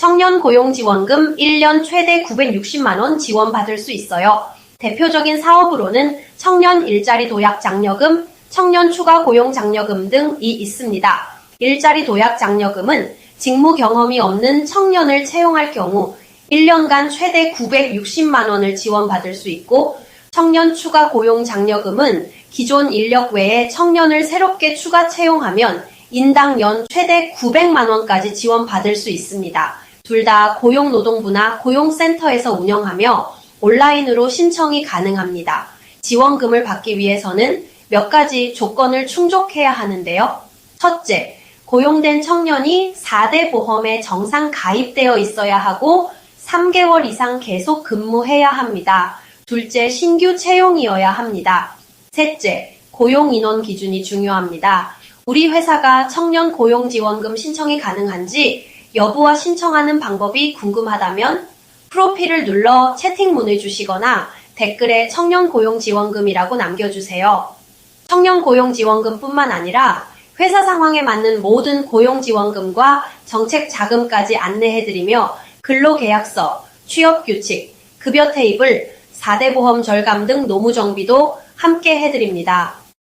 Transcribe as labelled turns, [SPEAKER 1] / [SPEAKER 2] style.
[SPEAKER 1] 청년 고용지원금 1년 최대 960만원 지원받을 수 있어요. 대표적인 사업으로는 청년 일자리 도약 장려금, 청년 추가 고용 장려금 등이 있습니다. 일자리 도약 장려금은 직무 경험이 없는 청년을 채용할 경우 1년간 최대 960만원을 지원받을 수 있고 청년 추가 고용 장려금은 기존 인력 외에 청년을 새롭게 추가 채용하면 인당 연 최대 900만원까지 지원받을 수 있습니다. 둘 다 고용노동부나 고용센터에서 운영하며 온라인으로 신청이 가능합니다. 지원금을 받기 위해서는 몇 가지 조건을 충족해야 하는데요. 첫째, 고용된 청년이 4대 보험에 정상 가입되어 있어야 하고 3개월 이상 계속 근무해야 합니다. 둘째, 신규 채용이어야 합니다. 셋째, 고용 인원 기준이 중요합니다. 우리 회사가 청년 고용 지원금 신청이 가능한지 여부와 신청하는 방법이 궁금하다면 프로필을 눌러 채팅문을 주시거나 댓글에 청년 고용 지원금이라고 남겨주세요. 청년 고용 지원금뿐만 아니라 회사 상황에 맞는 모든 고용 지원금과 정책 자금까지 안내해드리며 근로계약서, 취업규칙, 급여 테이블, 4대 보험 절감 등 노무 정비도 함께 해드립니다.